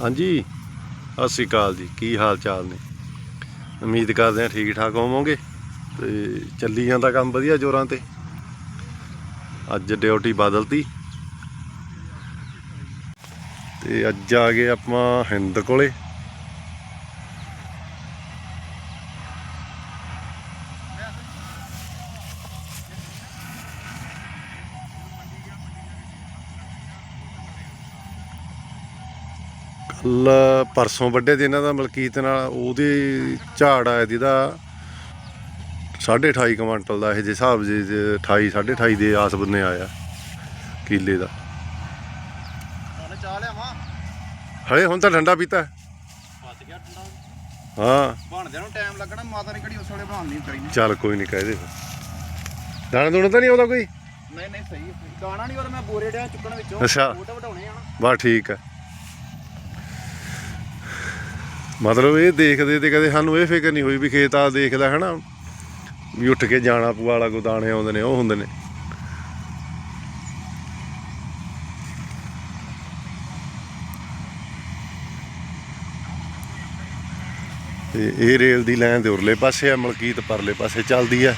ਹਾਂਜੀ। ਸਤਿ ਸ਼੍ਰੀ ਅਕਾਲ ਜੀ। ਕੀ ਹਾਲ ਚਾਲ ਨੇ? ਉਮੀਦ ਕਰਦੇ ਹਾਂ ਠੀਕ ਠਾਕ ਹੋਵੋਗੇ ਤੇ ਚੱਲੀ ਜਾਂਦਾ ਕੰਮ ਵਧੀਆ ਜੋਰਾਂ ਤੇ। ਅੱਜ ਡਿਊਟੀ ਬਦਲਤੀ। ਤੇ ਅੱਜ ਆ ਗਏ ਆਪਾਂ ਹਿੰਦ ਕੋਲੇ। ਪਰਸੋਂ ਵੱਡੇ ਦਿਨ ਇਹਨਾਂ ਦਾ ਮਲਕੀਤ ਨਾਲ ਉਹਦੇ ਝਾੜ ਆਇਆ ਜਿਹਦਾ 28.5 ਕੁਇੰਟਲ ਦਾ ਇਹ ਜੇ ਹਿਸਾਬ ਜੇ 28 28.5 ਦੇ ਆਸ ਬੰਨੇ ਆਇਆ ਕੀਲੇ ਦਾ। ਹਲੇ ਹੁਣ ਤਾਂ ਠੰਡਾ ਪੀਤਾ। ਹਾਂ। ਬਣਦਿਆਂ ਨੂੰ ਟਾਈਮ ਲੱਗਣਾ ਮਾਤਾ ਨੇ ਕਿਹੜੀ ਉਸ ਵੇਲੇ ਬਣਾਉਣੀ ਵਿਚਾਰੀ ਨੇ ਚੱਲ ਕੋਈ ਨਹੀਂ ਕਹਿ ਦੇ। ਦਾਣਾ ਦੂਣਾ ਤਾਂ ਨਹੀਂ ਆਉਂਦਾ ਕੋਈ? ਨਹੀਂ ਨਹੀਂ ਸਹੀ। ਦਾਣਾ ਨਹੀਂ ਉਹ ਮੈਂ ਬੋਰੇ ਡਿਆ ਚੁੱਕਣ ਵਿੱਚੋਂ। ਅੱਛਾ। ਤਾਂ ਵਢਾਉਣੇ ਆ ਬਸ ਠੀਕ ਹੈ ਮਤਲਬ ਇਹ ਦੇਖਦੇ ਤੇ ਕਦੇ ਸਾਨੂੰ ਇਹ ਫਿਕਰ ਨਹੀਂ ਹੋਈ ਵੀ ਖੇਤ ਆ ਦੇਖਦਾ, ਹਨਾ? ਵੀ ਉੱਠ ਕੇ ਜਾਣਾ ਪੂ ਵਾਲਾ ਕੋ ਦਾਣੇ ਆਉਂਦੇ ਨੇ, ਉਹ ਹੁੰਦੇ ਨੇ। ਤੇ ਇਹ ਰੇਲ ਦੀ ਲਾਈਨ ਦੇ ਉਰਲੇ ਪਾਸੇ ਆ, ਮਲਕੀਤ ਪਰਲੇ ਪਾਸੇ ਚੱਲਦੀ ਆ।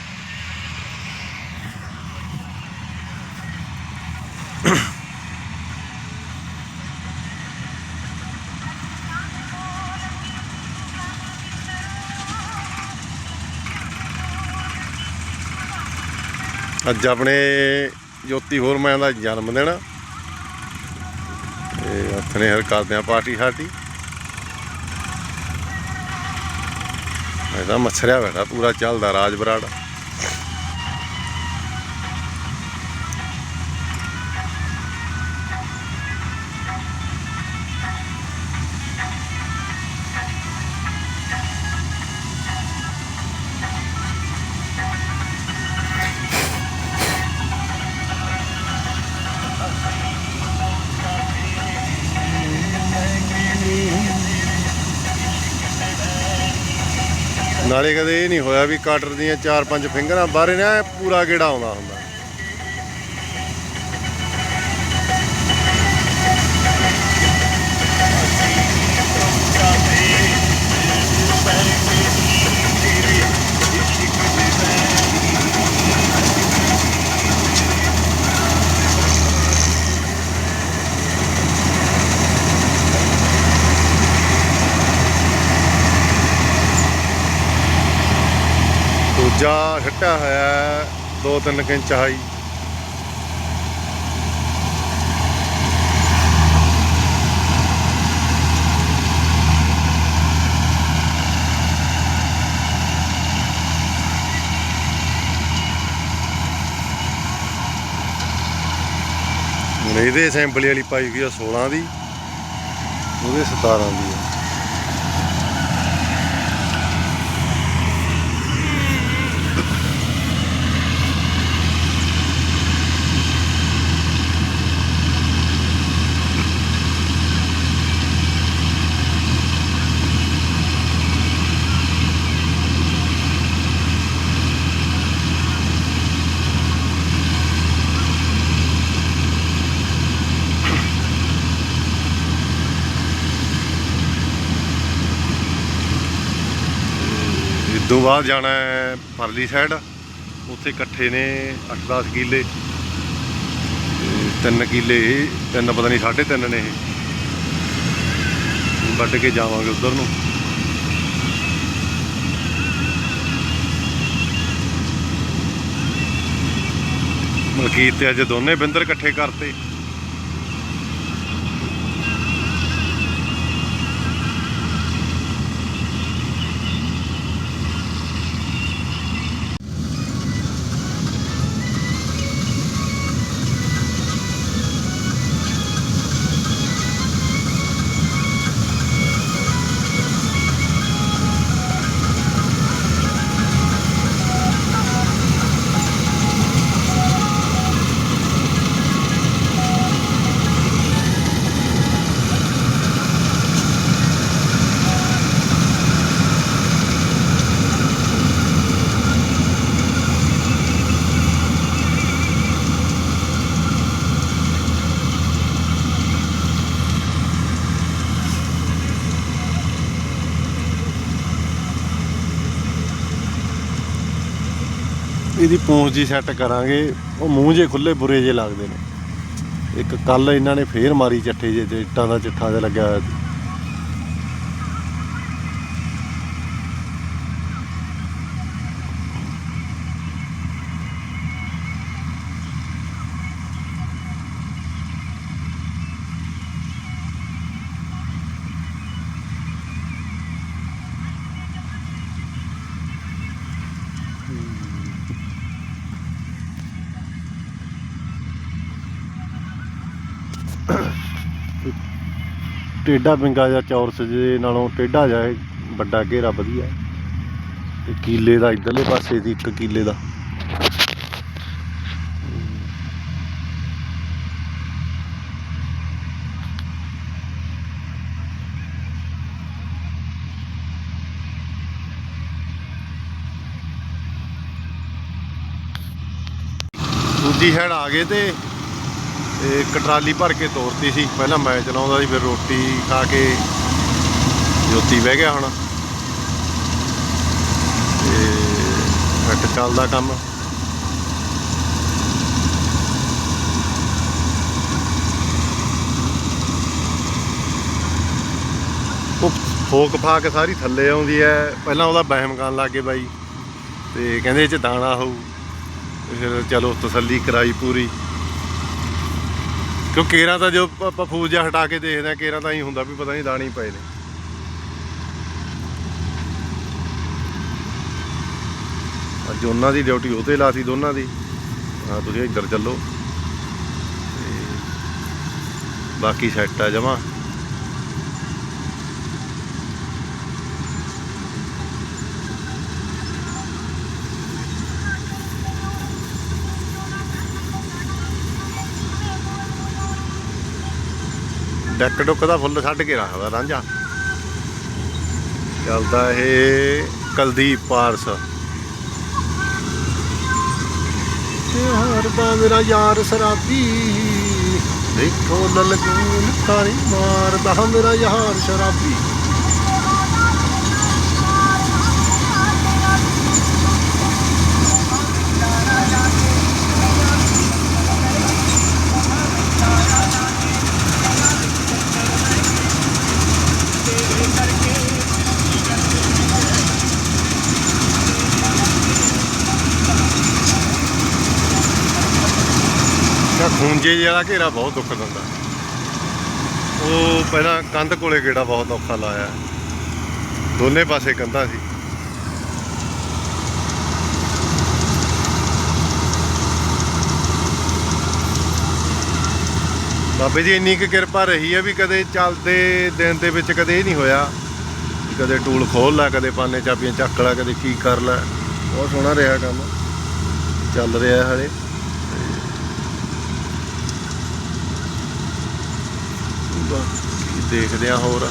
ਅੱਜ ਆਪਣੇ ਜੋਤੀ ਹੋਰਮੈਨ ਦਾ ਜਨਮ ਦਿਨ ਆ। ਤੇ ਆਪਣੇ ਹਰ ਕਰਦੇ ਆ ਪਾਰਟੀ ਸ਼ਾਰਟੀ ਇਹਦਾ ਮੱਛਰਿਆ ਬੈਠਾ, ਪੂਰਾ ਚੱਲਦਾ ਰਾਜ ਬਰਾੜ ਨਾਲੇ ਕਦੇ ਇਹ ਨਹੀਂ ਹੋਇਆ ਵੀ ਕਟਰ ਦੀਆਂ ਚਾਰ ਪੰਜ ਫਿੰਗਰਾਂ ਬਾਹਰੇ ਨੇ ਪੂਰਾ ਗੇੜਾ ਆਉਂਦਾ ਹੁੰਦਾ। ਦੂਜਾ ਛੱਟਿਆ ਹੋਇਆ ਹੈ, ਦੋ ਤਿੰਨ ਕਿੰਚ ਚਾਹੀ ਇਹਦੇ ਅਸੈਂਬਲੀ ਵਾਲੀ ਪਾਈ ਗਈ ਆ 16 ਦੀ ਉਹਦੇ 17 ਦੀ ਆ। ਬਾਅਦ ਜਾਣਾ ਹੈ ਪਰਲੀ ਸਾਈਡ ਉੱਥੇ ਇਕੱਠੇ ਨੇ 8-10 ਕਿੱਲੇ। ਤਿੰਨ ਕਿੱਲੇ ਇਹ, ਤਿੰਨ ਪਤਾ ਨਹੀਂ ਸਾਢੇ ਤਿੰਨ ਨੇ ਇਹ। ਵੱਢ ਕੇ ਜਾਵਾਂਗੇ ਉਧਰ ਨੂੰ। ਮਲਕੀਤ ਤੇ ਅੱਜ ਦੋਨੇ ਬਿੰਦਰ ਇਕੱਠੇ ਕਰਤੇ। ਇਹਦੀ ਪੂੰਛ ਜੀ ਸੈੱਟ ਕਰਾਂਗੇ। ਉਹ ਮੂੰਹ ਜੇ ਖੁੱਲੇ, ਬੁਰੇ ਜੇ ਲੱਗਦੇ ਨੇ। ਇੱਕ ਕੱਲ ਇਹਨਾਂ ਨੇ ਫੇਰ ਮਾਰੀ ਚੱਠੇ, ਜੇ ਤੇ ਇੱਟਾਂ ਦਾ ਚਿੱਠਾ ਜਿਹਾ ਲੱਗਿਆ। ਹੋਇਆ ਸੀ ਟੇਡਾ ਪਿੰਗਾ ਜਾਂ ਚੌਰਸ ਜੇ ਨਾਲੋਂ ਟੇਡਾ ਜਾਏ ਵੱਡਾ ਘੇਰਾ ਵਧੀਆ। ਤੇ ਕੀਲੇ ਦਾ ਇਧਰਲੇ ਪਾਸੇ ਦੀ ਇੱਕ ਕੀਲੇ ਦਾ। ਦੂਜੀ ਹੈਡ ਆ ਗਏ ਤੇ ਤੇ ਇੱਕ ਟਰਾਲੀ ਭਰ ਕੇ ਤੋਰਤੀ ਸੀ। ਪਹਿਲਾਂ ਮੈਂ ਚਲਾਉਂਦਾ ਸੀ, ਫਿਰ ਰੋਟੀ ਖਾ ਕੇ ਜੋਤੀ ਬਹਿ ਗਿਆ ਹੁਣ। ਤੇ ਹੱਟ ਚੱਲਦਾ ਕੰਮ। ਉਹ ਫੋਕ ਫਾਕ ਸਾਰੀ ਥੱਲੇ ਆਉਂਦੀ ਐ। ਪਹਿਲਾਂ ਉਹਦਾ ਵਹਿਮ ਕਰਨ ਲੱਗੇ ਬਾਈ। ਤੇ ਕਹਿੰਦੇ ਇਹ ਚ ਦਾਣਾ ਹੋਊ। ਫਿਰ ਚਲੋ ਤਸੱਲੀ ਕਰਾਈ ਪੂਰੀ। ਕਿਉਂ ਕੇਰਾਂ ਤਾਂ ਜੋ ਆਪਾਂ ਫੂਜ ਜਿਹਾ ਹਟਾ ਕੇ ਦੇਖਦੇ ਆ ਕੇਰਾਂ ਤਾਂ ਹੀ ਹੁੰਦਾ ਵੀ ਪਤਾ ਨਹੀਂ ਦਾਣੇ ਪਏ ਨੇ। ਅੱਜ ਉਹਨਾਂ ਦੀ ਡਿਊਟੀ ਉਹਤੇ ਲਾਤੀ ਦੋਨਾਂ ਦੀ। ਹਾਂ ਤੁਸੀਂ ਇੱਧਰ ਚੱਲੋ। ਤੇ ਬਾਕੀ ਸੈੱਟ ਆ ਜਮਾ। ਡੱਕ ਡੁੱਕ ਦਾ ਫੁੱਲ ਛੱਡ ਕੇ ਰੱਖਦਾ ਰਾਂਝਾ। ਚੱਲਦਾ ਇਹ ਕਲਦੀਪ ਪਾਰਸ। ਯਾਰ ਦਾ ਮੇਰਾ ਯਾਰ ਸ਼ਰਾਬੀ। ਦੇਖੋ ਲਲਗੂਨ ਤਾਰੀ ਮਾਰਦਾ ਮੇਰਾ ਯਾਰ ਸ਼ਰਾਬੀ। ਤਾਂ ਖੂੰਜੇ ਜਿਹੇ ਘੇਰਾ ਬਹੁਤ ਦੁੱਖ ਦਿੰਦਾ। ਉਹ ਪਹਿਲਾਂ ਕੰਧ ਕੋਲੇ ਗੇੜਾ ਬਹੁਤ ਔਖਾ ਲਾਇਆ। ਦੋਨੇ ਪਾਸੇ ਕੰਧਾਂ ਸੀ। ਬਾਬੇ ਜੀ, ਇੰਨੀ ਕੁ ਕਿਰਪਾ ਰਹੀ ਹੈ ਵੀ ਕਦੇ ਚੱਲਦੇ ਦਿਨ ਦੇ ਵਿੱਚ ਕਦੇ ਇਹ ਨਹੀਂ ਹੋਇਆ ਕਦੇ ਟੂਲ ਖੋਲ ਲੈ, ਕਦੇ ਪਾਨੇ ਚਾਬੀਆਂ ਚੱਕ ਲੈ, ਕਦੇ ਕੀ ਕਰ ਲੈ। ਬਹੁਤ ਸੋਹਣਾ ਰਿਹਾ ਕੰਮ। ਚੱਲ ਰਿਹਾ ਹਲੇ ਬਾਕੀ ਦੇਖਦੇ ਆ ਹੋਰ।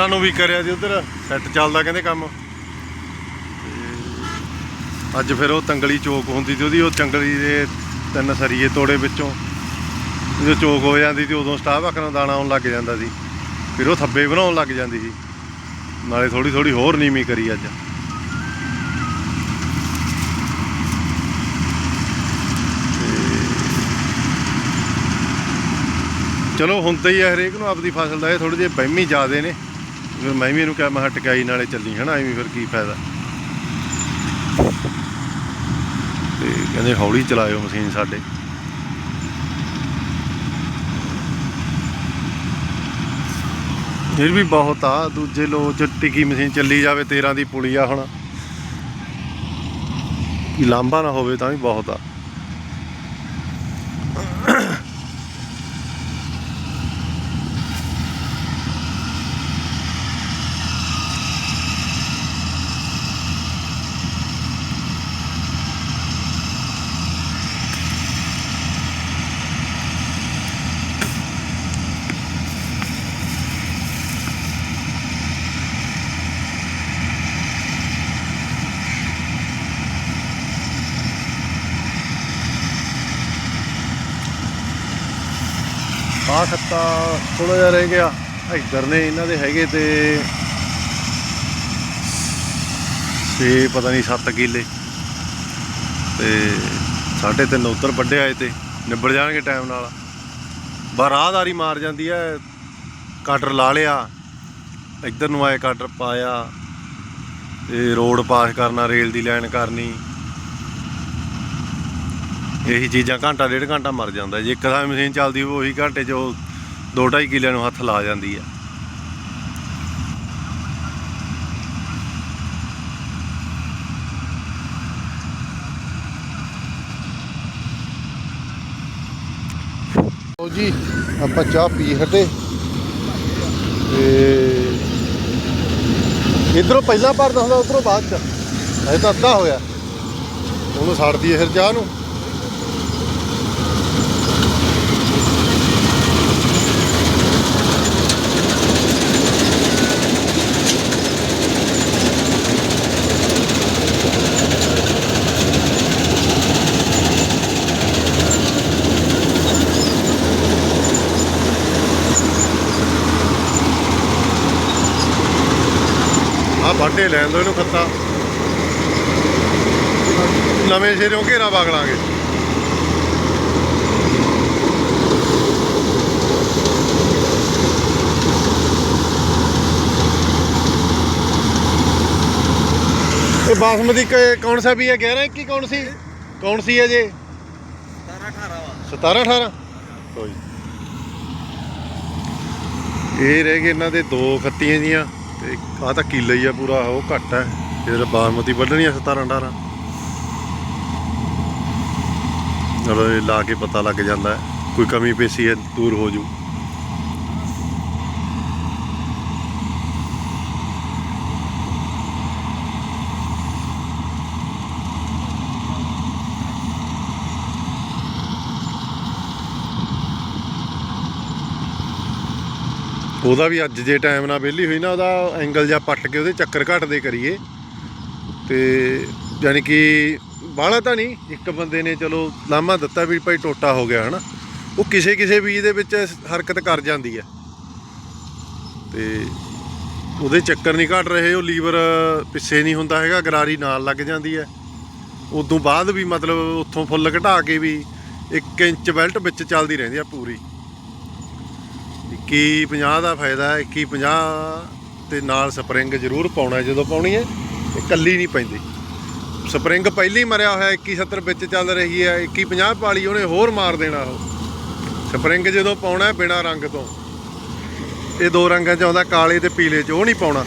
ਉਹਨਾਂ ਨੂੰ ਵੀ ਕਰਿਆ ਜੀ ਉਧਰ ਸੈੱਟ ਚੱਲਦਾ ਕਹਿੰਦੇ ਕੰਮ। ਅੱਜ ਫਿਰ ਉਹ ਤੰਗਲੀ ਚੋਕ ਹੁੰਦੀ ਤੇ ਉਹਦੀ ਉਹ ਚੰਗਲੀ ਦੇ ਤਿੰਨ ਸਰੀਏ ਤੋੜੇ ਵਿੱਚੋਂ। ਜਦੋਂ ਚੋਕ ਹੋ ਜਾਂਦੀ ਤੇ ਉਦੋਂ ਸਟਾਫ ਆਖਣਾ ਦਾਣਾ ਆਉਣ ਲੱਗ ਜਾਂਦਾ ਸੀ। ਫਿਰ ਉਹ ਥੱਬੇ ਬਣਾਉਣ ਲੱਗ ਜਾਂਦੀ ਸੀ। ਨਾਲੇ ਥੋੜੀ ਥੋੜੀ ਹੋਰ ਨੀਮੀ ਕਰੀ ਅੱਜ। ਚਲੋ ਹੁੰਦਾ ਹੀ ਹੈ ਹਰੇਕ ਨੂੰ ਆਪਦੀ ਫਸਲ ਦਾ, ਇਹ ਥੋੜੀ ਜਿਹੀ ਬਹਿਮੀ ਜ਼ਿਆਦੇ ਨੇ। ਫਿਰ ਮੈਂ ਵੀ ਇਹਨੂੰ ਕਿਹਾ, ਮੈਂ ਟਕਾਈ ਨਾਲੇ ਚੱਲੀ, ਹਨਾ, ਐਵੇਂ ਫਿਰ ਕੀ ਫਾਇਦਾ? ਤੇ ਕਹਿੰਦੇ, ਹੌਲੀ ਚਲਾਇਓ ਮਸ਼ੀਨ ਸਾਡੇ। ਫਿਰ ਵੀ ਬਹੁਤ ਆ, ਦੂਜੇ ਲੋ ਚ ਟਿੱਕੀ ਮਸ਼ੀਨ ਚੱਲੀ ਜਾਵੇ 13 ਦੀ ਪੁਲੀ ਆ ਹੁਣ। ਕੀ ਲਾਂਭਾ ਨਾ ਹੋਵੇ ਤਾਂ ਵੀ ਬਹੁਤ ਆ। ਆਹ ਖੱਤਾ ਥੋੜਾ ਜਿਹਾ ਰਹਿ ਗਿਆ। ਇੱਧਰ ਨੇ ਇਹਨਾਂ ਦੇ ਹੈਗੇ ਤੇ 6 ਪਤਾ ਨਹੀਂ 7 ਕਿੱਲੇ। ਤੇ ਸਾਢੇ ਤਿੰਨ ਉੱਧਰ ਵੱਡੇ ਆਏ ਤੇ ਨਿਬੜ ਜਾਣਗੇ ਟਾਈਮ ਨਾਲ। ਬਾ ਰਾਹਦਾਰੀ ਮਾਰ ਜਾਂਦੀ ਹੈ ਕਟਰ ਲਾ ਲਿਆ। ਇੱਧਰ ਨੂੰ ਆਏ ਕਟਰ ਪਾਇਆ। ਤੇ ਰੋਡ ਪਾਸ ਕਰਨਾ ਰੇਲ ਦੀ ਲਾਈਨ ਕਰਨੀ। ਇਹੀ ਚੀਜ਼ਾਂ ਘੰਟਾ ਡੇਢ ਘੰਟਾ ਮਰ ਜਾਂਦਾ ਜੇ ਇੱਕ ਥਾਂ ਮਸ਼ੀਨ ਚੱਲਦੀ ਹੋਵੇ, ਉਹੀ ਘੰਟੇ 'ਚ ਉਹ ਦੋ ਢਾਈ ਕਿੱਲਿਆਂ ਨੂੰ ਹੱਥ ਲਾ ਜਾਂਦੀ ਆ ਲਓ ਜੀ, ਆਪਾਂ ਚਾਹ ਪੀ ਹਟੇ। ਤੇ ਇਧਰੋਂ ਪਹਿਲਾਂ ਭਰਦਾ ਹੁੰਦਾ, ਉਧਰੋਂ ਬਾਅਦ ਚ। ਅਜੇ ਤਾਂ ਅੱਧਾ ਹੋਇਆ। ਉਹਨੂੰ ਛੱਡਦੀ ਹੈ ਫਿਰ ਚਾਹ ਨੂੰ। ਆਹ ਬਾਟੇ ਲੈਣ ਦੋ, ਇਹਨੂੰ ਖੱਤਾ। ਨਵੇਂ ਸਿਰਿਓਂ ਘੇਰਾ ਵਗ ਲਾਂਗੇ। ਇਹ ਬਾਸਮਤੀ ਕੌਣ ਸਾ ਵੀ ਹੈ? 11 21 ਕੌਣ ਸੀ? ਕੌਣ ਸੀ ਹੈ ਜੇ? 17 18 ਵਾ 17 18 ਕੋਈ। ਇਹ ਰਹਿ ਗਏ ਇਹਨਾਂ ਦੇ ਦੋ ਖੱਤੀਆਂ ਦੀਆਂ ਤੇ ਆ ਤਾਂ ਕਿੱਲਾ ਹੀ ਆ ਪੂਰਾ, ਉਹ ਘੱਟ ਹੈ ਫਿਰ ਬਾਸਮਤੀ ਵੱਢਣੀ ਆ 17 18 ਚਲੋ ਇਹ ਲਾ ਕੇ ਪਤਾ ਲੱਗ ਜਾਂਦਾ, ਕੋਈ ਕਮੀ ਪੇਸ਼ੀ ਹੈ ਦੂਰ ਹੋ ਜੂ। ਉਹਦਾ ਵੀ ਅੱਜ ਜੇ ਟਾਈਮ ਨਾਲ ਵਿਹਲੀ ਹੋਈ ਨਾ, ਉਹਦਾ ਐਂਗਲ ਜਾਂ ਪੱਟ ਕੇ ਉਹਦੇ ਚੱਕਰ ਘਟਦੇ ਕਰੀਏ। ਤੇ ਯਾਨੀ ਕਿ ਬਾਹਲਾ ਤਾਂ ਨਹੀਂ, ਇੱਕ ਬੰਦੇ ਨੇ ਚਲੋ ਲਾਮਾ ਦਿੱਤਾ ਵੀ ਭਾਈ ਟੋਟਾ ਹੋ ਗਿਆ, ਹਨਾ। ਉਹ ਕਿਸੇ ਕਿਸੇ ਬੀਜ ਦੇ ਵਿੱਚ ਹਰਕਤ ਕਰ ਜਾਂਦੀ ਹੈ ਤੇ ਉਹਦੇ ਚੱਕਰ ਨਹੀਂ ਘਟ ਰਹੇ, ਉਹ ਲੀਵਰ ਪਿੱਛੇ ਨਹੀਂ ਹੁੰਦਾ ਹੈਗਾ, ਗਰਾਰੀ ਨਾਲ ਲੱਗ ਜਾਂਦੀ ਹੈ ਉਦੋਂ ਬਾਅਦ ਵੀ ਮਤਲਬ ਉੱਥੋਂ ਫੁੱਲ ਘਟਾ ਕੇ ਵੀ 1 ਇੰਚ ਬੈਲਟ ਵਿੱਚ ਚੱਲਦੀ ਰਹਿੰਦੀ ਆ ਪੂਰੀ। 2150 ਦਾ ਫਾਇਦਾ ਹੈ 2150 ਤੇ ਨਾਲ ਸਪਰਿੰਗ ਜ਼ਰੂਰ ਪਾਉਣਾ ਜਦੋਂ ਪਾਉਣੀ ਹੈ, ਇਹ ਕੱਲੀ ਨਹੀਂ ਪੈਂਦੀ। ਸਪਰਿੰਗ ਪਹਿਲੀ ਮਰਿਆ ਹੋਇਆ 2170 ਵਿੱਚ ਚੱਲ ਰਹੀ ਹੈ 2150 ਪਾਲੀ ਉਹਨੇ ਹੋਰ ਮਾਰ ਦੇਣਾ ਉਹ। ਸਪਰਿੰਗ ਜਦੋਂ ਪਾਉਣਾ ਹੈ ਬਿਨਾ ਰੰਗ ਤੋਂ, ਇਹ ਦੋ ਰੰਗਾਂ ਚ ਆਉਂਦਾ, ਕਾਲੇ ਤੇ ਪੀਲੇ ਚ, ਉਹ ਨਹੀਂ ਪਾਉਣਾ।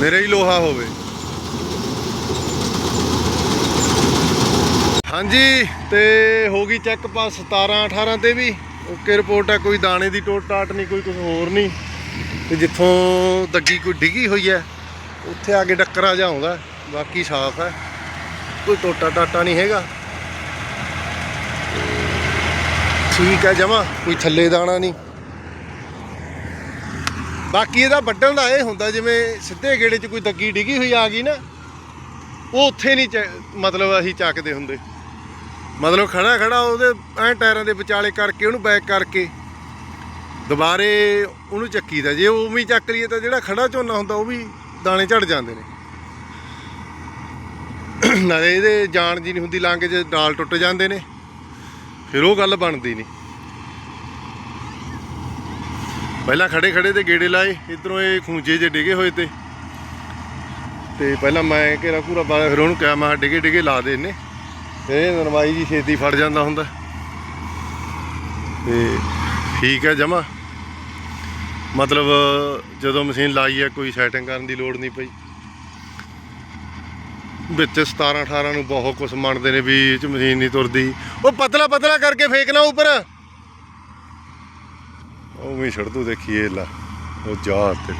ਮੇਰੇ ਹੀ ਲੋਹਾ ਹੋਵੇ। ਹਾਂਜੀ, ਤੇ ਹੋ ਗਈ ਚੈੱਕ ਪਾਸ 17 18 ਤੇ ਵੀ। ਓਕੇ ਰਿਪੋਰਟ ਹੈ ਕੋਈ ਦਾਣੇ ਦੀ ਟੋਟ ਟਾਟ ਨਹੀਂ, ਕੋਈ ਕੁਝ ਹੋਰ ਨਹੀਂ। ਤੇ ਜਿੱਥੋਂ ਦੱਗੀ ਕੋਈ ਡਿੱਗੀ ਹੋਈ ਹੈ, ਉੱਥੇ ਆ ਕੇ ਡੱਕਰਾ ਜਿਹਾ ਆਉਂਦਾ, ਬਾਕੀ ਸਾਫ਼ ਹੈ। ਕੋਈ ਟੋਟਾ ਟਾਟਾ ਨਹੀਂ ਹੈਗਾ। ਠੀਕ ਹੈ ਜਮਾ, ਕੋਈ ਥੱਲੇ ਦਾਣਾ ਨਹੀਂ। ਬਾਕੀ ਇਹਦਾ ਵੱਢਣ ਦਾ ਇਹ ਹੁੰਦਾ, ਜਿਵੇਂ ਸਿੱਧੇ ਗੇੜੇ 'ਚ ਕੋਈ ਦੱਗੀ ਡਿੱਗੀ ਹੋਈ ਆ ਗਈ ਨਾ, ਉਹ ਉੱਥੇ ਨਹੀਂ ਚ- ਮਤਲਬ ਅਸੀਂ ਚੱਕਦੇ ਹੁੰਦੇ। ਮਤਲਬ ਖੜਾ ਖੜਾ ਉਹਦੇ ਐ ਟਾਇਰਾਂ ਦੇ ਵਿਚਾਲੇ ਕਰਕੇ, ਉਹਨੂੰ ਬੈਕ ਕਰਕੇ, ਦੁਬਾਰੇ ਉਹਨੂੰ ਚੱਕੀਦਾ। ਜੇ ਉਹ ਵੀ ਚੱਕ ਲਈਏ ਤਾਂ ਜਿਹੜਾ ਖੜਾ ਝੋਨਾ ਹੁੰਦਾ, ਉਹ ਵੀ ਦਾਣੇ ਝੜ ਜਾਂਦੇ ਨੇ। ਨਾਲੇ ਇਹਦੇ ਜਾਨ ਜੀ ਨਹੀਂ ਹੁੰਦੀ ਲਾਂਗੇ ਜੇ ਡਾਲ ਟੁੱਟ ਜਾਂਦੇ ਨੇ। ਫਿਰ ਉਹ ਗੱਲ ਬਣਦੀ ਨਹੀਂ। ਪਹਿਲਾਂ ਖੜੇ ਖੜੇ ਤੇ ਗੇੜੇ ਲਾਏ, ਇਧਰੋਂ ਇਹ ਖੂੰਜੇ ਜੇ ਡਿਗੇ ਹੋਏ ਤੇ। ਤੇ ਪਹਿਲਾਂ ਮੈਂ ਘੇਰਾ ਘੂਰਾ ਬਾਹਰ ਫਿਰ ਉਹਨੂੰ ਕਿਹਾ, ਮੈਂ ਕਿਹਾ, ਡਿਗੇ ਡਿਗੇ ਲਾ ਦੇ ਇਹਨੇ। ਇਹ ਨਰਮਾਈ ਜੀ ਛੇਤੀ ਫੜ ਜਾਂਦਾ ਹੁੰਦਾ। ਤੇ ਠੀਕ ਹੈ ਜਮਾ। ਮਤਲਬ ਜਦੋਂ ਮਸ਼ੀਨ ਲਾਈ ਹੈ, ਕੋਈ ਸੈਟਿੰਗ ਕਰਨ ਦੀ ਲੋੜ ਨਹੀਂ ਪਈ। ਵਿੱਚ 17 18 ਨੂੰ ਬਹੁਤ ਕੁਝ ਮੰਨਦੇ ਨੇ ਵੀ ਇਹ ਚ ਮਸ਼ੀਨ ਨਹੀਂ ਤੁਰਦੀ। ਉਹ ਪਤਲਾ ਪਤਲਾ ਕਰਕੇ ਫੇਕਣਾ ਉੱਪਰ। ਉਹ ਵੀ ਛੱਡ ਤੂੰ ਦੇਖੀਏ ਲਾ, ਉਹ ਜਾ ਤੇ।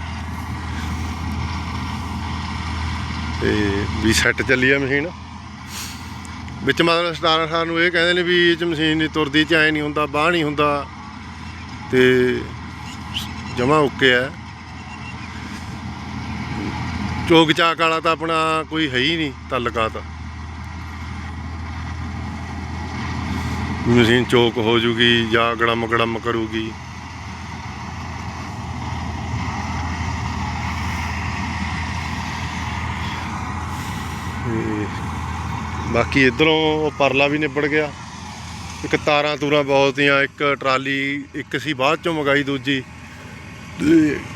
ਤੇ ਵੀ ਸੈੱਟ ਚੱਲੀ ਆ ਮਸ਼ੀਨ। ਵਿੱਚ ਮਤਲਬ 17 18 ਨੂੰ ਇਹ ਕਹਿੰਦੇ ਨੇ ਵੀ ਇਹ ਚ ਮਸ਼ੀਨ ਨਹੀਂ ਤੁਰਦੀ ਚ ਐ ਨਹੀਂ ਹੁੰਦਾ, ਬਾਹ ਨਹੀਂ ਹੁੰਦਾ ਤੇ ਜਮਾ ਓਕੇ ਹੈ ਚੋਕ ਚਾਕ ਵਾਲਾ ਤਾਂ ਆਪਣਾ ਕੋਈ ਹੈ ਹੀ ਨਹੀਂ ਤਲਕਾਤ ਮਸ਼ੀਨ ਚੋਕ ਹੋ ਜੂਗੀ ਜਾਂ ਗੜਮ ਗੜਮ ਕਰੂਗੀ ਤੇ ਬਾਕੀ ਇਧਰੋਂ ਉਹ ਪਰਲਾ ਵੀ ਨਿਬੜ ਗਿਆ। ਇੱਕ ਤਾਰਾਂ ਤੂਰਾਂ ਬਹੁਤ ਆਂ ਇੱਕ ਟਰਾਲੀ, ਇੱਕ ਸੀ ਬਾਅਦ ਚੋਂ ਮੰਗਾਈ ਦੂਜੀ।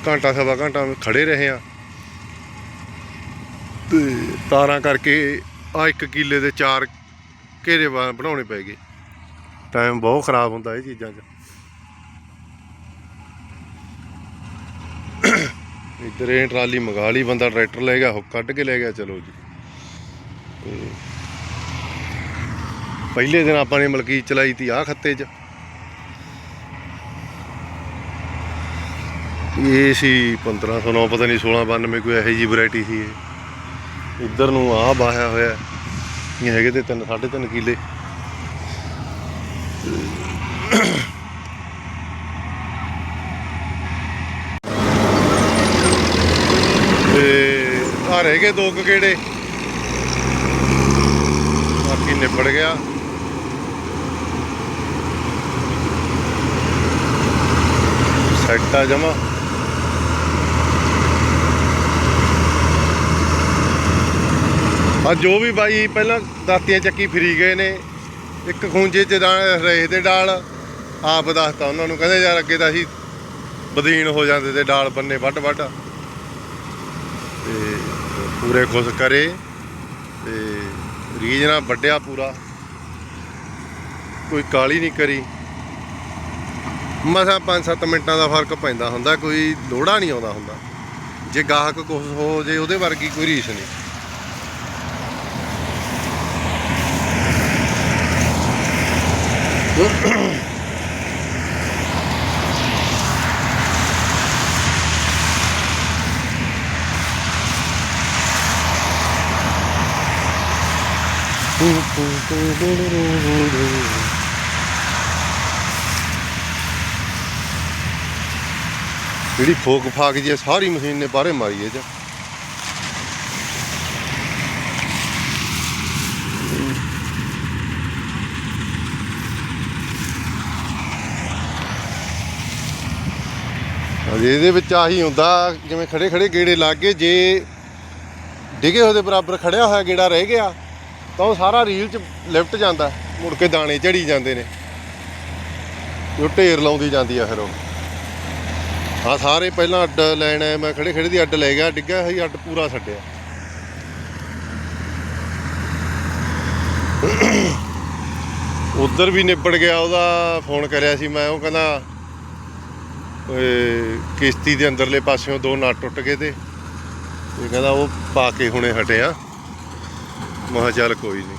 ਘੰਟਾ ਸਵਾ ਘੰਟਾ ਖੜੇ ਰਹੇ ਆ ਤੇ ਤਾਰਾਂ ਕਰਕੇ ਆ ਇੱਕ ਕਿੱਲੇ ਦੇ ਚਾਰ ਘੇਰੇ ਬਣਾਉਣੇ ਪੈ ਗਏ। ਟਾਈਮ ਬਹੁਤ ਖਰਾਬ ਹੁੰਦਾ ਇਹ ਚੀਜ਼ਾਂ 'ਚ। ਇੱਧਰ ਇਹ ਟਰਾਲੀ ਮੰਗਾ ਲਈ, ਬੰਦਾ ਟਰੈਕਟਰ ਲੈ ਗਿਆ, ਹੁੱਕ ਕੱਢ ਕੇ ਲੈ ਗਿਆ, ਚਲੋ ਜੀ। ਪਹਿਲੇ ਦਿਨ ਆਪਾਂ ਨੇ ਮਲਕੀ ਚਲਾਈ ਤੀ ਆ ਖੱਤੇ 'ਚ। ਇਹ ਸੀ 1509 ਪਤਾ ਨਹੀਂ 1692 ਕੋਈ ਇਹੋ ਜੀ ਵੈਰਾਈਟੀ ਸੀ ਇਹ। ਇੱਧਰ ਨੂੰ ਆ ਬਾਹਿਆ ਹੋਇਆ ਇਹ ਹੈਗੇ ਤੇ 3 3.5 ਕਿੱਲੇ। ਤੇ ਆ ਰਹਿ ਗਏ ਦੋ ਕੁ ਗੇੜੇ। ਬਾਕੀ ਨਿਬੜ ਗਿਆ। ਸੈੱਟ ਆ ਜਮਾ। ਆ ਜੋ ਵੀ ਬਾਈ ਪਹਿਲਾਂ ਦਾਤੀਆਂ ਚੱਕੀ ਫਰੀ ਗਏ ਨੇ। ਇੱਕ ਖੂੰਜੇ ਚ ਡਾ- ਰੇਹ ਦੇ ਡਾਲ, ਆਪ ਦੱਸਤਾ ਉਹਨਾਂ ਨੂੰ, ਕਹਿੰਦੇ ਯਾਰ ਅੱਗੇ ਤਾਂ ਅਸੀਂ ਬਦੀਨ ਹੋ ਜਾਂਦੇ ਤੇ ਡਾਲ ਬੰਨੇ ਵੱਡ ਵੱਡ ਤੇ ਪੂਰੇ ਖੁਸ਼ ਕਰੇ ਤੇ ਰੀਝ ਨਾਲ ਵੱਡਿਆ ਪੂਰਾ। ਕੋਈ ਕਾਲੀ ਨਹੀਂ ਕਰੀ। ਮਸਾ 5-7 ਮਿੰਟਾਂ ਦਾ ਫ਼ਰਕ ਪੈਂਦਾ ਹੁੰਦਾ ਕੋਈ ਲੋੜਾ ਨਹੀਂ ਆਉਂਦਾ ਹੁੰਦਾ ਜੇ ਗਾਹਕ ਕੁਝ ਹੋ ਜੇ ਉਹਦੇ ਵਰਗੀ ਕੋਈ ਰੀਸ ਨਹੀਂ ਜਿਹੜੀ ਫੋਕ ਫਾਕ ਜੀ ਹੈ, ਸਾਰੀ ਮਸ਼ੀਨ ਨੇ ਬਾਹਰੇ ਮਾਰੀ ਇਹ ਚ ਇਹਦੇ ਵਿੱਚ ਆਹੀ ਹੁੰਦਾ ਜਿਵੇਂ ਖੜੇ ਖੜੇ ਗੇੜੇ ਲੱਗ ਗਏ ਜੇ ਡਿਗੇ ਹੋਏ ਦੇ ਬਰਾਬਰ ਖੜਿਆ ਹੋਇਆ ਗੇੜਾ ਰਹਿ ਗਿਆ ਤਾਂ ਉਹ ਸਾਰਾ ਰੀਲ ਚ ਲਿਫਟ ਜਾਂਦਾ ਮੁੜ ਕੇ ਦਾਣੇ ਝੜੀ ਜਾਂਦੇ ਨੇ। ਉਹ ਢੇਰ ਲਾਉਂਦੀ ਜਾਂਦੀ ਆ ਫਿਰ ਉਹ। ਆ ਸਾਰੇ ਪਹਿਲਾਂ ਅੱਡ ਲੈਣ ਆਏ, ਮੈਂ ਖੜੇ ਖੜੇ ਦੀ ਅੱਡ ਲੈ ਗਿਆ ਡਿੱਗਾ ਸੀ, ਅੱਡ ਪੂਰਾ ਛੱਡਿਆ। ਉਧਰ ਵੀ ਨਿਬੜ ਗਿਆ, ਉਹਦਾ ਫੋਨ ਕਰਿਆ ਸੀ ਮੈਂ, ਉਹ ਕਹਿੰਦਾ ਕਿਸ਼ਤੀ ਦੇ ਅੰਦਰਲੇ ਪਾਸਿਓਂ ਦੋ ਨਟ ਟੁੱਟ ਗਏ ਤੇ। ਇਹ ਕਹਿੰਦਾ, ਉਹ ਪਾ ਕੇ ਹੁਣੇ ਹਟਿਆ ਮੈਂ ਚੱਲ ਕੋਈ ਨਹੀਂ।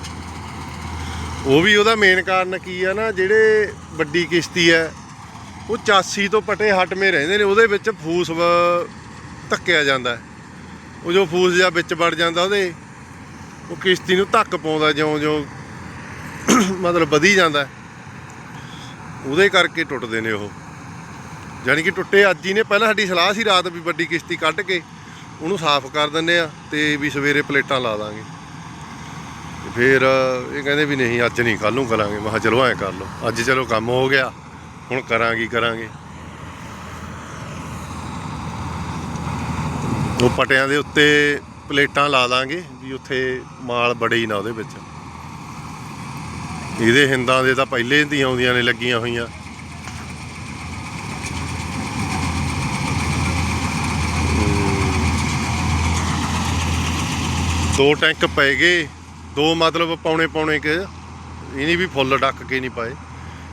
ਉਹ ਵੀ ਉਹਦਾ ਮੇਨ ਕਾਰਨ ਕੀ ਆ ਨਾ, ਜਿਹੜੇ ਵੱਡੀ ਕਿਸ਼ਤੀ ਹੈ ਉਹ 84 ਤੋਂ ਪਟੇ ਹਟਵੇਂ ਰਹਿੰਦੇ ਨੇ, ਉਹਦੇ ਵਿੱਚ ਫੂਸ ਧੱਕਿਆ ਜਾਂਦਾ ਉਹ ਜੋ ਫੂਸ ਜਿਹਾ ਵਿੱਚ ਵੜ ਜਾਂਦਾ ਉਹਦੇ, ਉਹ ਕਿਸ਼ਤੀ ਨੂੰ ਧੱਕ ਪਾਉਂਦਾ ਜਿਉਂ ਜਿਉਂ ਮਤਲਬ ਵਧੀ ਜਾਂਦਾ ਉਹਦੇ ਕਰਕੇ ਟੁੱਟਦੇ ਨੇ ਉਹ। ਯਾਨੀ ਕਿ ਟੁੱਟੇ ਅੱਜ ਹੀ ਨੇ, ਪਹਿਲਾਂ ਸਾਡੀ ਸਲਾਹ ਸੀ ਰਾਤ ਵੀ ਵੱਡੀ ਕਿਸ਼ਤੀ ਕੱਢ ਕੇ ਉਹਨੂੰ ਸਾਫ਼ ਕਰ ਦਿੰਦੇ ਆ ਤੇ ਵੀ ਸਵੇਰੇ ਪਲੇਟਾਂ ਲਾ ਦਾਂਗੇ। ਫਿਰ ਇਹ ਕਹਿੰਦੇ ਵੀ ਨਹੀਂ, ਅੱਜ ਨਹੀਂ ਕੱਲ ਨੂੰ ਕਰਾਂਗੇ। ਮੈਂ ਕਿਹਾ ਚਲੋ ਐਂ ਕਰ ਲਓ। ਅੱਜ ਚਲੋ ਕੰਮ ਹੋ ਗਿਆ। ਹੁਣ ਕਰਾਂਗੇ ਕਰਾਂਗੇ। ਉਹ ਪਟਿਆਂ ਦੇ ਉੱਤੇ ਪਲੇਟਾਂ ਲਾ ਦਾਂਗੇ ਵੀ ਉੱਥੇ ਮਾਲ ਬੜੇ ਹੀ ਨਾ ਉਹਦੇ ਵਿੱਚ। ਇਹਦੇ ਹਿੰਦਾਂ ਦੇ ਤਾਂ ਪਹਿਲੇ ਹੀ ਆਉਂਦੀਆਂ ਨੇ, ਲੱਗੀਆਂ ਹੋਈਆਂ। ਦੋ ਟੈਂਕ ਪੈ ਗਏ, ਦੋ ਮਤਲਬ ਪਾਉਣੇ ਪਾਉਣੇ ਕੇ। ਇਹ ਨਹੀਂ ਵੀ ਫੁੱਲ ਡੱਕ ਕੇ ਨਹੀਂ ਪਾਏ।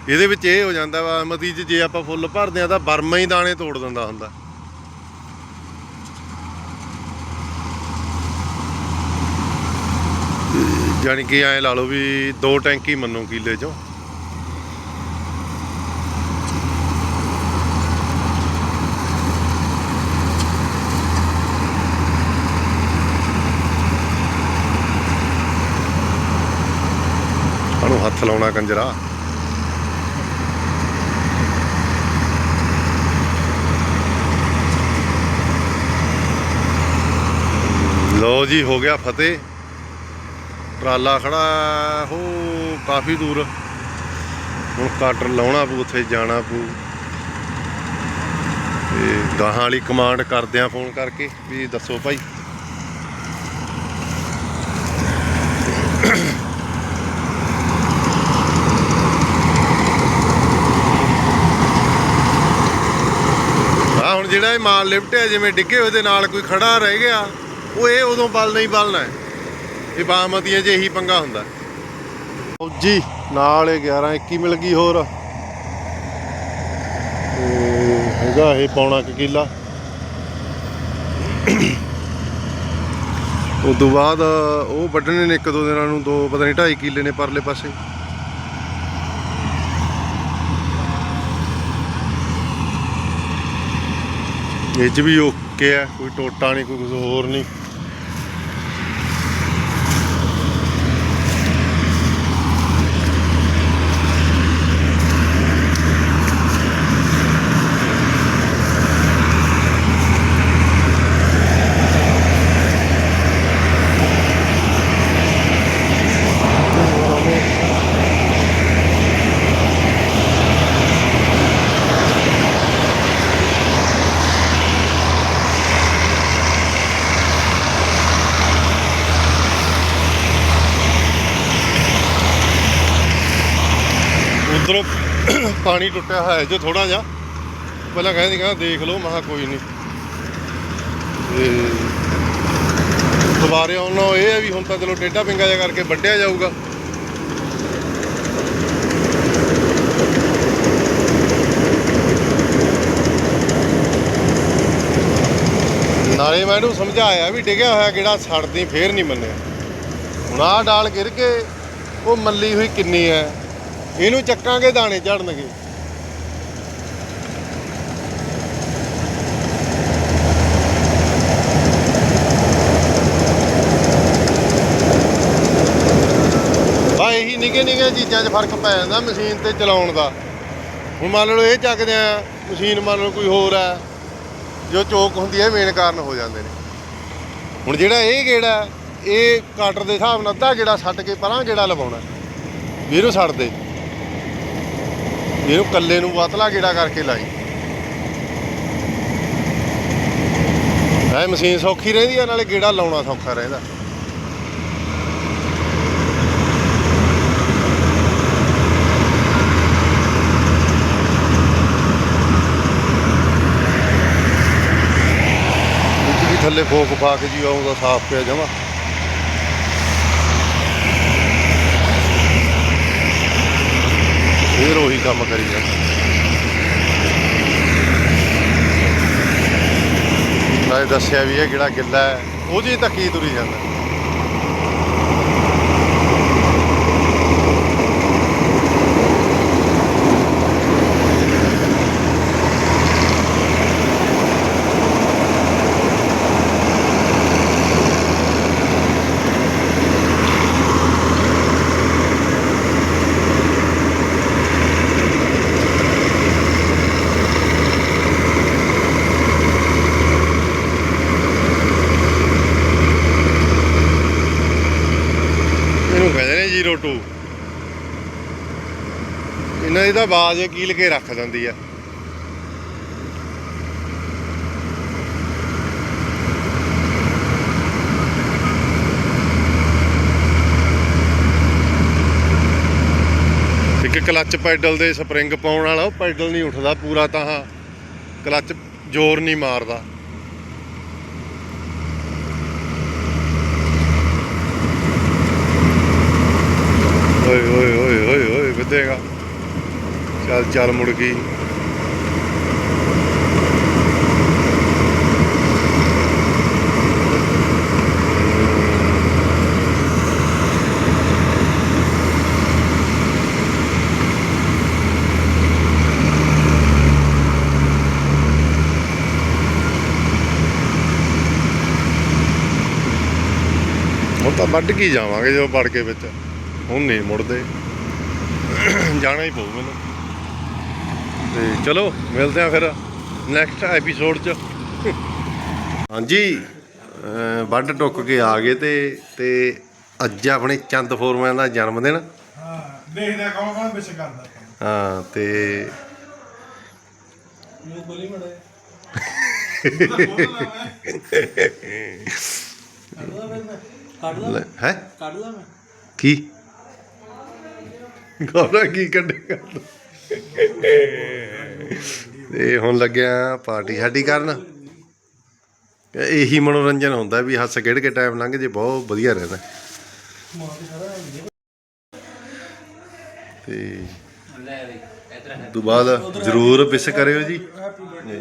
ਇਹਦੇ ਵਿੱਚ ਇਹ ਹੋ ਜਾਂਦਾ ਵਾ ਮਤੀ ਚ ਜੇ ਆਪਾਂ ਫੁੱਲ ਭਰਦੇ ਆ ਤਾਂ ਬਰਮਾ ਹੀ ਦਾਣੇ ਤੋੜ ਦਿੰਦਾ ਹੁੰਦਾ। ਜਾਣੀ ਕਿ ਐ ਲਾ ਲਓ ਵੀ ਦੋ ਟੈਂਕੀ ਮੰਨੋ ਕਿਲੇ ਚੋਂ। ਉਹਨੂੰ ਹੱਥ ਲਾਉਣਾ ਕੰਜਰਾ। ਲੋ ਜੀ, ਹੋ ਗਿਆ ਫਤਿਹ। ਟਰਾਲਾ ਖੜਾ ਹੋ, ਕਾਫੀ ਦੂਰ। ਹੁਣ ਕਾਟਰ ਲਾਉਣਾ ਪਊ, ਉੱਥੇ ਜਾਣਾ ਪਊ। ਤੇ ਗਾਹਾਂ ਵਾਲੀ ਕਮਾਂਡ ਕਰਦੇ ਆ ਫੋਨ ਕਰਕੇ ਵੀ ਦੱਸੋ ਭਾਈ। ਆ ਹੁਣ ਜਿਹੜਾ ਇਹ ਮਾਲ ਲਿਫਟਿਆ ਜਿਵੇਂ ਡਿੱਗੇ ਹੋਏ ਦੇ ਨਾਲ ਕੋਈ ਖੜਾ ਰਹਿ ਗਿਆ। ਉਹ ਇਹ ਉਦੋਂ ਬਲ ਨਹੀਂ ਬਲਣਾ ਇਹ ਬਾਮਤੀਆਂ 'ਚ ਇਹੀ ਪੰਗਾ ਹੁੰਦਾ ਫੌਜੀ ਨਾਲ ਇਹ 11 21 ਮਿਲ ਗਈ ਹੋਰ। ਹੈਗਾ ਇਹ ਪੌਣਾ ਕੁ ਉਸ ਤੋਂ ਬਾਅਦ ਉਹ ਵੱਢਣੇ ਨੇ ਇੱਕ ਦੋ ਦਿਨਾਂ ਨੂੰ, ਦੋ ਪਤਾ ਨਹੀਂ 2.5 ਕਿੱਲੇ ਨੇ ਪਰਲੇ ਪਾਸੇ। ਇਹ 'ਚ ਵੀ ਓਕੇ ਆ ਕੋਈ ਟੋਟਾ ਨਹੀਂ ਕੋਈ ਕੁਝ ਹੋਰ ਨਹੀਂ ਉਧਰੋਂ ਪਾਣੀ ਟੁੱਟਿਆ ਹੋਇਆ ਹੈ, ਜੋ ਥੋੜਾ ਜਿਹਾ। ਪਹਿਲਾਂ ਕਹਿੰਦੇ ਕਹਿੰਦਾ ਦੇਖ ਲਓ, ਮੈਂ ਕੋਈ ਨਹੀਂ। ਤੇ ਦੁਬਾਰੇ ਆਉਣ ਇਹ ਹੈ ਵੀ ਹੁਣ ਤਾਂ ਚਲੋ ਟੇਢਾ ਪਿੰਗਾ ਜਿਹਾ ਕਰਕੇ ਵੱਢਿਆ ਜਾਊਗਾ। ਨਾਲੇ ਮੈਂ ਇਹਨੂੰ ਸਮਝਾਇਆ ਵੀ ਡਿੱਗਿਆ ਹੋਇਆ ਕਿਹੜਾ ਛੱਡਦੀ ਫੇਰ ਨਹੀਂ ਮੰਨਿਆ। ਹੁਣ ਆਹ ਡਾਲ ਗਿਰ ਕੇ ਉਹ ਮੱਲੀ ਹੋਈ ਕਿੰਨੀ ਹੈ। ਇਹਨੂੰ ਚੱਕਾਂਗੇ ਦਾਣੇ ਝੜਨਗੇ ਬਾ ਇਹੀ ਨਿੱਕੇ ਚੀਜ਼ਾਂ 'ਚ ਫ਼ਰਕ ਪੈ ਜਾਂਦਾ ਮਸ਼ੀਨ ਤੇ ਚਲਾਉਣ ਦਾ। ਹੁਣ ਮੰਨ ਲਓ ਇਹ ਚੱਕਦੇ ਆ, ਮਸ਼ੀਨ ਮੰਨ ਲਓ ਕੋਈ ਹੋਰ ਹੈ, ਜੋ ਚੋਕ ਹੁੰਦੀ ਹੈ ਮੇਨ ਕਾਰਨ ਹੋ ਜਾਂਦੇ ਨੇ। ਹੁਣ ਜਿਹੜਾ ਇਹ ਗੇੜਾ ਇਹ ਕਾਟਰ ਦੇ ਹਿਸਾਬ ਨਾਲ ਅੱਧਾ ਗੇੜਾ ਛੱਡ ਕੇ ਪਰਾਂ ਗੇੜਾ ਲਵਾਉਣਾ ਵੀ ਇਹਨੂੰ ਛੱਡ ਦੇ। ਵੀ ਇਹਨੂੰ ਕੱਲੇ ਨੂੰ ਵਤਲਾ ਗੇੜਾ ਕਰਕੇ ਲਾਈ। ਐ ਮਸ਼ੀਨ ਸੌਖੀ ਰਹਿੰਦੀ ਆ, ਨਾਲੇ ਗੇੜਾ ਲਾਉਣਾ ਸੌਖਾ ਰਹਿੰਦਾ। ਥੱਲੇ ਫੋਕ ਪਾ ਕੇ ਜੀ ਆਉਂਦਾ ਸਾਫ਼ ਪਿਆ ਜਮਾ। ਫੇਰ ਉਹੀ ਕੰਮ ਕਰੀ ਜਾਂਦਾ। ਨਾਲੇ ਦੱਸਿਆ ਵੀ ਇਹ ਕਿਹੜਾ ਗਿੱਲਾ ਹੈ ਉਹ ਤਾਂ ਕੀ ਤੁਰੀ ਜਾਂਦਾ। ਤਾਂ ਆਵਾਜ਼ ਕੀਲ ਕੇ ਰੱਖ ਦਿੰਦੀ ਆ। ਇੱਕ ਕਲੱਚ ਪੈਡਲ ਦੇ ਸਪਰਿੰਗ ਪਾਉਣ ਵਾਲਾ, ਉਹ ਪੈਡਲ ਨਹੀਂ ਉੱਠਦਾ ਪੂਰਾ ਤਾਂ ਕਲੱਚ ਜ਼ੋਰ ਨਹੀਂ ਮਾਰਦਾ। ਓਏ ਓਏ ਓਏ ਓਏ ਓਏ ਵਧੇਗਾ ਚੱਲ ਚੱਲ ਮੁੜ ਗਈ। ਹੁਣ ਤਾਂ ਵੱਢ ਕੇ ਜਾਵਾਂਗੇ ਜਦੋਂ ਵੜ ਕੇ ਵਿੱਚ। ਹੁਣ ਨਹੀਂ ਮੁੜਦੇ। ਜਾਣਾ ਹੀ ਪਊ ਮੈਨੂੰ। ਤੇ ਚਲੋ ਮਿਲਦੇ ਆ ਫਿਰ ਨੈਕਸਟ ਐਪੀਸੋਡ 'ਚ। ਹਾਂਜੀ ਵੱਢ ਟੁੱਕ ਕੇ ਆ ਗਏ ਤੇ ਤੇ ਅੱਜ ਆਪਣੇ ਚੰਦ ਫੋਰਮੈਨ ਦਾ ਜਨਮ ਦਿਨ। ਹਾਂ ਦੇਖਦਾ ਕੌਣ ਕੌਣ ਵਿੱਚ ਕਰਦਾ। ਹਾਂ ਤੇ ਮੈਨੂੰ ਬੋਲੀ ਮੜੇ ਕੱਢ ਲਾ ਹੈ? ਕੱਢ ਲਾ ਮੈਂ। ਕੀ? ਗੌਰਾ ਕੀ ਕੱਢੇਗਾ? ਤੇ ਹੁਣ ਲੱਗਿਆ ਪਾਰਟੀ ਸਾਡੀ ਕਰਨ। ਇਹੀ ਮਨੋਰੰਜਨ ਹੁੰਦਾ ਵੀ ਹੱਸ ਖੇਡ ਕੇ ਟਾਈਮ ਲੰਘ ਜੇ ਬਹੁਤ ਵਧੀਆ ਰਹਿੰਦਾ। ਤੇ ਤੋਂ ਬਾਅਦ ਜਰੂਰ ਵਿਸ਼ ਕਰਿਓ ਜੀ।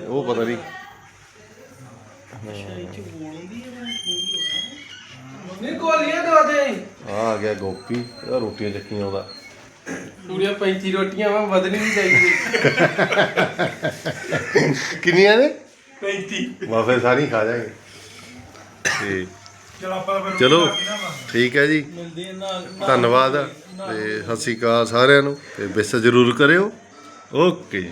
ਉਹ ਪਤਾ ਨਹੀਂ। ਨਹੀਂ ਕੋਲੀਆਂ ਦੋ ਦੇ। ਆ ਗਿਆ ਗੋਪੀ ਰੋਟੀਆਂ ਚੱਕੀਆਂ ਉਹਦਾ। ਪੂਰੀਆਂ 35 ਰੋਟੀਆਂ ਵਾ ਵਧਣੀ ਨਹੀਂ ਚਾਹੀਦੀ। ਕਿੰਨੀਆਂ ਨੇ? 35 ਵਾ ਫਿਰ ਸਾਰੀ ਖਾ ਜਾਗੇ ਤੇ ਚਲ ਆਪਾਂ ਫਿਰ ਚਲੋ ਠੀਕ ਹੈ ਜੀ। ਮਿਲਦੇ ਨਾਲ ਧੰਨਵਾਦ। ਤੇ ਸਤਿ ਸ਼੍ਰੀ ਅਕਾਲ ਸਾਰਿਆਂ ਨੂੰ। ਤੇ ਵਿਸ਼ ਜ਼ਰੂਰ ਕਰਿਓ। ਓਕੇ।